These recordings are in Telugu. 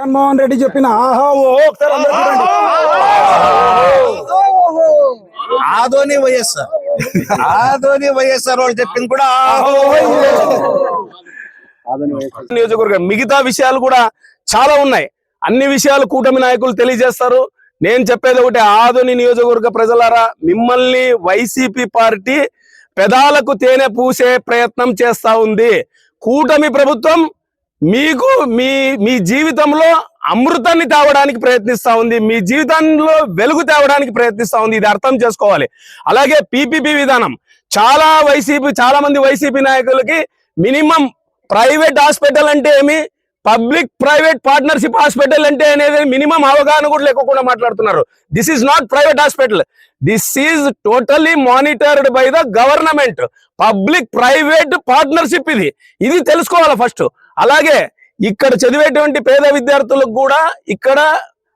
జగన్మోహన్ రెడ్డి చెప్పిన ఆహా ఓ ఒకసారి అందరూ చూడండి. ఆదోని వైఎస్ఆర్. ఆదోని వైఎస్ఆర్ వాళ్ళు చెప్పింది కూడా. నియోజకవర్గం మిగతా విషయాలు కూడా చాలా ఉన్నాయి. అన్ని విషయాలు కూటమి నాయకులు తెలియజేస్తారు. నేను చెప్పేది ఒకటి ఆధుని నియోజకవర్గ ప్రజలారా మిమ్మల్ని వైసీపీ పార్టీ పెదాలకు తేనె పూసే ప్రయత్నం చేస్తా ఉంది. కూటమి ప్రభుత్వం మీకు మీ మీ జీవితంలో అమృతాన్ని తేవడానికి ప్రయత్నిస్తా ఉంది. మీ జీవితంలో వెలుగు తేవడానికి ప్రయత్నిస్తా ఉంది. ఇది అర్థం చేసుకోవాలి. అలాగే పీపీపీ విధానం. చాలా వైసీపీ చాలా మంది వైసీపీ నాయకులకి మినిమం ప్రైవేట్ హాస్పిటల్ అంటే ఏమి? పబ్లిక్ ప్రైవేట్ పార్ట్నర్షిప్ హాస్పిటల్ అంటే అనేది మినిమం అవగాహన కూడా లేకుండా మాట్లాడుతున్నారు. This is not private hospital this is totally monitored by the government public private partnership ఇది. ఇది తెలుసుకోవాలి ఫస్ట్ అలాగే ఇక్కడ చదివేటువంటి పేద విద్యార్థులకు కూడా ఇక్కడ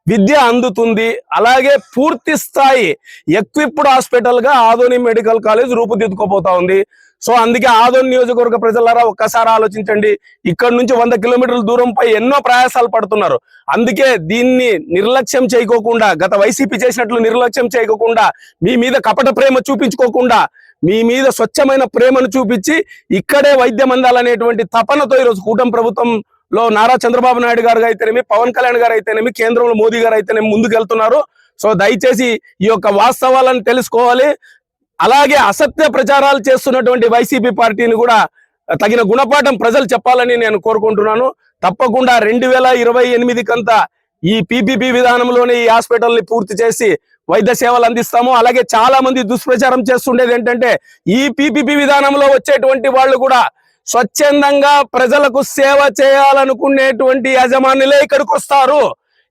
విద్య అందుతుంది. అలాగే పూర్తి స్థాయి ఎక్విప్డ్ హాస్పిటల్గా ఆదోని మెడికల్ కాలేజ్ రూపుదిద్దుకోబోతా ఉంది. సో అందుకే ఆదోని నియోజకవర్గ ప్రజలారా ఒక్కసారి ఆలోచించండి. ఇక్కడ నుంచి వంద కిలోమీటర్ల దూరంపై ఎన్నో ప్రయాసాలు పడుతున్నారు. అందుకే దీన్ని నిర్లక్ష్యం చేయకోకుండా గత వైసీపీ చేసినట్లు నిర్లక్ష్యం చేయకోకుండా మీ మీద కపట ప్రేమ చూపించుకోకుండా మీ మీద స్వచ్ఛమైన ప్రేమను చూపించి ఇక్కడే వైద్యం అందాలనేటువంటి తపనతో ఈరోజు కూటమి ప్రభుత్వంలో నారా చంద్రబాబు నాయుడు గారు అయితేనేమి పవన్ కళ్యాణ్ గారు అయితేనేమి కేంద్రంలో మోదీ గారు అయితేనేమి ముందుకెళ్తున్నారు. సో దయచేసి ఈ యొక్క వాస్తవాలను తెలుసుకోవాలి. అలాగే అసత్య ప్రచారాలు చేస్తున్నటువంటి వైసీపీ పార్టీని కూడా తగిన గుణపాఠం ప్రజలు చెప్పాలని నేను కోరుకుంటున్నాను. తప్పకుండా రెండు వేల ఇరవై ఎనిమిది కంతా ఈ పీపీపీ విధానంలోనే ఈ హాస్పిటల్ని పూర్తి చేసి వైద్య సేవలు అందిస్తాము. అలాగే చాలా మంది దుష్ప్రచారం చేస్తుండేది ఏంటంటే ఈ పీపీపీ విధానంలో వచ్చేటువంటి వాళ్ళు కూడా స్వచ్ఛందంగా ప్రజలకు సేవ చేయాలనుకునేటువంటి యజమానులే ఇక్కడికి వస్తారు.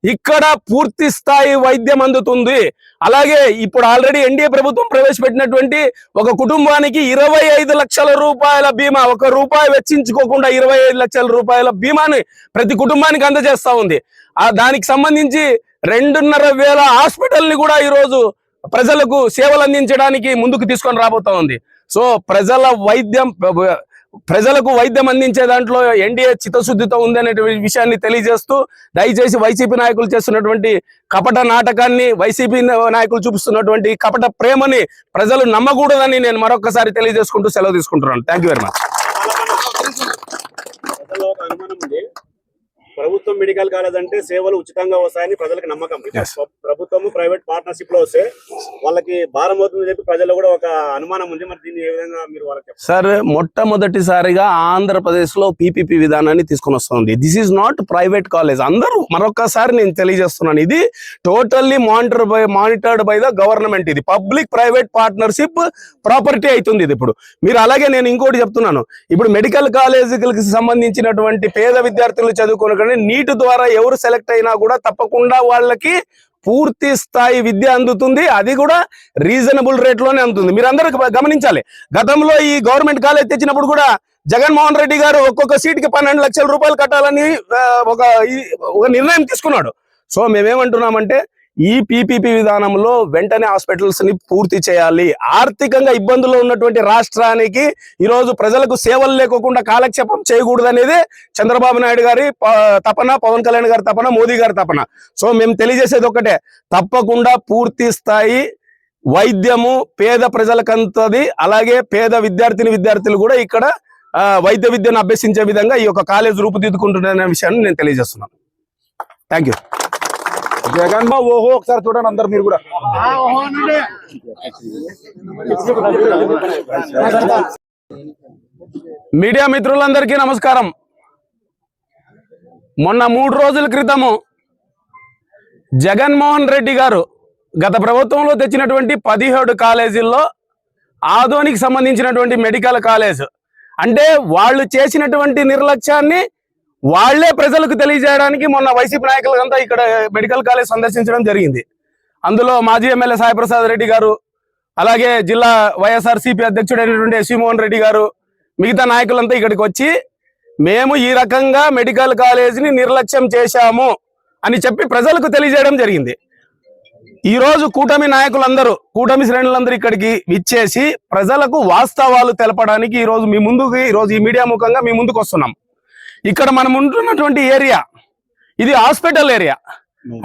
ఇక్కడ పూర్తి స్థాయి వైద్యం అందుతుంది. అలాగే ఇప్పుడు ఆల్రెడీ ఎన్డీఏ ప్రభుత్వం ప్రవేశపెట్టినటువంటి ఒక కుటుంబానికి ఇరవై ఐదు లక్షల రూపాయల బీమా ఒక రూపాయి వెచ్చించుకోకుండా ఇరవై ఐదు లక్షల రూపాయల బీమాని ప్రతి కుటుంబానికి అందజేస్తా ఉంది. ఆ దానికి సంబంధించి రెండున్నర వేల హాస్పిటల్ని కూడా ఈరోజు ప్రజలకు సేవలు అందించడానికి ముందుకు తీసుకొని రాబోతా ఉంది. సో ప్రజల వైద్యం ప్రజలకు వైద్యం అందించే దాంట్లో ఎన్డీఏ చిత్తశుద్ధితో ఉందనే విషయాన్ని తెలియజేస్తూ దయచేసి వైసీపీ నాయకులు చేస్తున్నటువంటి కపట నాటకాన్ని వైసీపీ నాయకులు చూపిస్తున్నటువంటి కపట ప్రేమని ప్రజలు నమ్మకూడదని నేను మరొకసారి తెలియజేసుకుంటూ సెలవు తీసుకుంటున్నాను. థ్యాంక్ వెరీ మచ్ ప్రజల్లో ఒక అనుమానం ఉంది ప్రభుత్వం మెడికల్ కాలేజ్ అంటే సేవలు ఉచితంగా వస్తాయని ప్రజలకు నమ్మకం. ప్రభుత్వము ప్రైవేట్ పార్ట్నర్షిప్లో వస్తే వాళ్ళకి భారం అవుతుందని చెప్పి ప్రజల్లో కూడా ఒక అనుమానం ఉంది. మరి దీన్ని ఏ విధంగా మీరు వాళ్ళకి సార్ మొట్టమొదటిసారిగా ఆంధ్రప్రదేశ్లో పీపీపీ విధానాన్ని తీసుకొని వస్తుంది. This is not private college అందరూ మరొకసారి నేను తెలియజేస్తున్నాను. ఇది totally monitor by monitored by the government ఇది పబ్లిక్ ప్రైవేట్ పార్ట్నర్షిప్ ప్రాపర్టీ అవుతుంది ఇది ఇప్పుడు. మీరు అలాగే నేను ఇంకోటి చెప్తున్నాను. ఇప్పుడు మెడికల్ కాలేజీలకు సంబంధించినటువంటి పేద విద్యార్థులు ఎందుకంటే నీట్ ద్వారా ఎవరు సెలెక్ట్ అయినా కూడా తప్పకుండా వాళ్ళకి పూర్తి స్థాయి విద్య అందుతుంది. అది కూడా రీజనబుల్ రేట్లోనే అందుతుంది మీరు గమనించాలి. గతంలో ఈ గవర్నమెంట్ కాలేజ్ తెచ్చినప్పుడు కూడా జగన్మోహన్ రెడ్డి గారు ఒక్కొక్క సీట్కి పన్నెండు లక్షల రూపాయలు కట్టాలని ఒక ఒక నిర్ణయం తీసుకున్నాడు. సో మేమేమంటున్నామంటే ఈ పీపీపీ విధానంలో వెంటనే హాస్పిటల్స్ని పూర్తి చేయాలి. ఆర్థికంగా ఇబ్బందుల్లో ఉన్నటువంటి రాష్ట్రానికి ఈ రోజు ప్రజలకు సేవలు లేకోకుండా కాలక్షేపం చేయకూడదు అనేది చంద్రబాబు నాయుడు గారి తపన పవన్ కళ్యాణ్ గారి తపన మోదీ గారి తపన. సో మేము తెలియజేసేది ఒకటే తప్పకుండా పూర్తి స్థాయి వైద్యము పేద ప్రజలకంతది. అలాగే పేద విద్యార్థిని విద్యార్థులు కూడా ఇక్కడ వైద్య విద్యను అభ్యసించే విధంగా ఈ యొక్క కాలేజ్ రూపుదిద్దుకుంటున్న విషయాన్ని నేను తెలియజేస్తున్నాను. థ్యాంక్ జగన్ బాబు ఓహో ఒకసారి చూడండి అందరు మీరు కూడా. మీడియా మిత్రులందరికీ నమస్కారం. మొన్న మూడు రోజుల క్రితము జగన్మోహన్ రెడ్డి గారు గత ప్రభుత్వంలో తెచ్చినటువంటి పదిహేడు కాలేజీల్లో ఆదోనికి సంబంధించినటువంటి మెడికల్ కాలేజ్. అంటే వాళ్ళు చేసినటువంటి నిర్లక్ష్యాన్ని వాళ్ళే ప్రజలకు తెలియజేయడానికి మొన్న వైసీపీ నాయకులంతా ఇక్కడ మెడికల్ కాలేజ్ సందర్శించడం జరిగింది. అందులో మాజీ ఎమ్మెల్యే సాయిప్రసాద్ రెడ్డి గారు అలాగే జిల్లా వైఎస్ఆర్ సిపి అధ్యక్షుడైనటువంటి శ్రీమోహన్ రెడ్డి గారు మిగతా నాయకులంతా ఇక్కడికి వచ్చి మేము ఈ రకంగా మెడికల్ కాలేజీని నిర్లక్ష్యం చేశాము అని చెప్పి ప్రజలకు తెలియజేయడం జరిగింది. ఈ రోజు కూటమి నాయకులందరూ కూటమి శ్రేణులందరూ ఇక్కడికి ఇచ్చేసి ప్రజలకు వాస్తవాలు తెలపడానికి ఈ రోజు మీ ముందుకు ఈ రోజు ఈ మీడియా ముఖంగా మీ ముందుకు వస్తున్నాం. ఇక్కడ మనం ఉంటున్నటువంటి ఏరియా ఇది హాస్పిటల్ ఏరియా.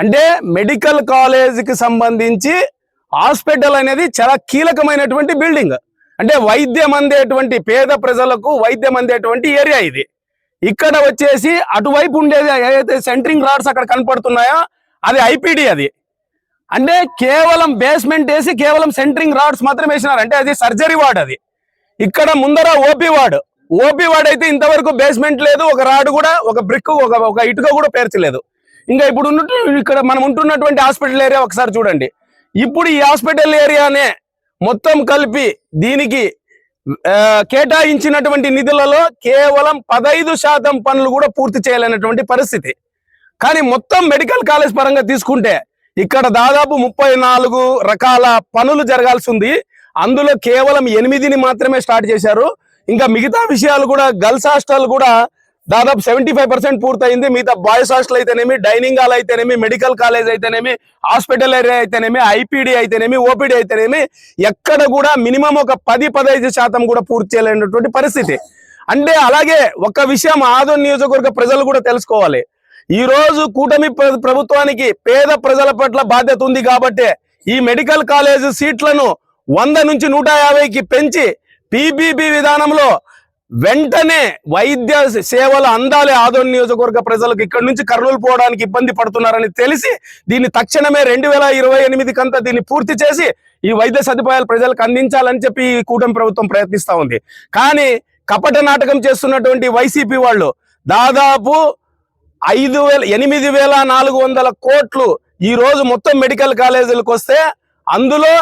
అంటే మెడికల్ కాలేజ్కి సంబంధించి హాస్పిటల్ అనేది చాలా కీలకమైనటువంటి బిల్డింగ్. అంటే వైద్యం అందేటువంటి పేద ప్రజలకు వైద్యం అందేటువంటి ఏరియా ఇది. ఇక్కడ వచ్చేసి అటువైపు ఉండేది ఏదైతే సెంటరింగ్ రాడ్స్ అక్కడ కనపడుతున్నాయో అది ఐపీడి అది. అంటే కేవలం బేస్మెంట్ వేసి కేవలం సెంటరింగ్ రాడ్స్ మాత్రమే వేసినారు. అంటే అది సర్జరీ వార్డ్ అది. ఇక్కడ ముందర ఓపీ వార్డ్. ఓపీ వాడైతే అయితే ఇంతవరకు బేస్మెంట్ లేదు ఒక రాడ్ కూడా ఒక బ్రిక్ ఒక ఒక ఇటుక కూడా పేర్చలేదు. ఇంకా ఇప్పుడు ఇక్కడ మనం ఉంటున్నటువంటి హాస్పిటల్ ఏరియా ఒకసారి చూడండి. ఇప్పుడు ఈ హాస్పిటల్ ఏరియానే మొత్తం కలిపి దీనికి కేటాయించినటువంటి నిధులలో కేవలం పదైదు శాతం పనులు కూడా పూర్తి చేయలేనటువంటి పరిస్థితి. కానీ మొత్తం మెడికల్ కాలేజ్ పరంగా తీసుకుంటే ఇక్కడ దాదాపు ముప్పై నాలుగు రకాల పనులు జరగాల్సి ఉంది. అందులో కేవలం ఎనిమిదిని మాత్రమే స్టార్ట్ చేశారు. ఇంకా మిగతా విషయాలు కూడా గర్ల్స్ హాస్టల్ కూడా దాదాపు సెవెంటీ ఫైవ్ పర్సెంట్ పూర్తయింది. మిగతా బాయ్స్ హాస్టల్ అయితేనేమి డైనింగ్ హాల్ అయితేనేమి మెడికల్ కాలేజ్ అయితేనేమి హాస్పిటల్ ఏరియా అయితేనేమి ఐపీడీ అయితేనేమి ఓపీడీ అయితేనేమి ఎక్కడ కూడా మినిమం ఒక పది పదహైదు శాతం కూడా పూర్తి చేయలేనటువంటి పరిస్థితి. అంటే అలాగే ఒక విషయం ఆదోన్ నియోజకవర్గ ప్రజలు కూడా తెలుసుకోవాలి. ఈ రోజు కూటమి ప్ర- ప్రభుత్వానికి పేద ప్రజల పట్ల బాధ్యత ఉంది కాబట్టి ఈ మెడికల్ కాలేజ్ సీట్లను వంద నుంచి నూట యాభైకి పెంచి పీబీబీ విధానంలో వెంటనే వైద్య సేవలు అందాలి ఆదోని నియోజకవర్గ ప్రజలకు ఇక్కడ నుంచి కర్నూలు పోవడానికి ఇబ్బంది పడుతున్నారని తెలిసి దీన్ని తక్షణమే రెండు వేల ఇరవై ఎనిమిది కంతా దీన్ని పూర్తి చేసి ఈ వైద్య సదుపాయాలు ప్రజలకు అందించాలని చెప్పి ఈ కూటమి ప్రభుత్వం ప్రయత్నిస్తూ ఉంది. కానీ కపట నాటకం చేస్తున్నటువంటి వైసీపీ వాళ్ళు దాదాపు ఐదు వేల ఎనిమిది వేల నాలుగు వందల కోట్లు ఈరోజు మొత్తం మెడికల్ కాలేజీలకు వస్తే అందులో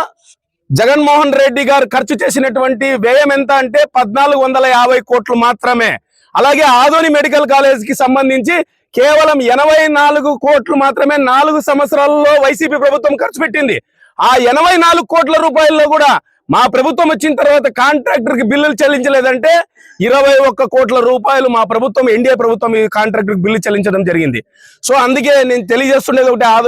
జగన్మోహన్ రెడ్డి గారు ఖర్చు చేసినటువంటి వ్యయం ఎంత అంటే పద్నాలుగు వందల యాభై కోట్లు మాత్రమే. అలాగే ఆదోని మెడికల్ కాలేజ్కి సంబంధించి కేవలం ఎనభై నాలుగు కోట్లు మాత్రమే నాలుగు సంవత్సరాల్లో వైసీపీ ప్రభుత్వం ఖర్చు పెట్టింది. ఆ ఎనభై నాలుగు కోట్ల రూపాయల్లో కూడా మా ప్రభుత్వం వచ్చిన తర్వాత కాంట్రాక్టర్కి బిల్లులు చెల్లించలేదంటే ఇరవై ఒక్క కోట్ల రూపాయలు మా ప్రభుత్వం ఎన్డీఏ ప్రభుత్వం ఈ కాంట్రాక్టర్కి బిల్లు చెల్లించడం జరిగింది. సో అందుకే నేను తెలియజేస్తుండేది ఒకటి ఆదోని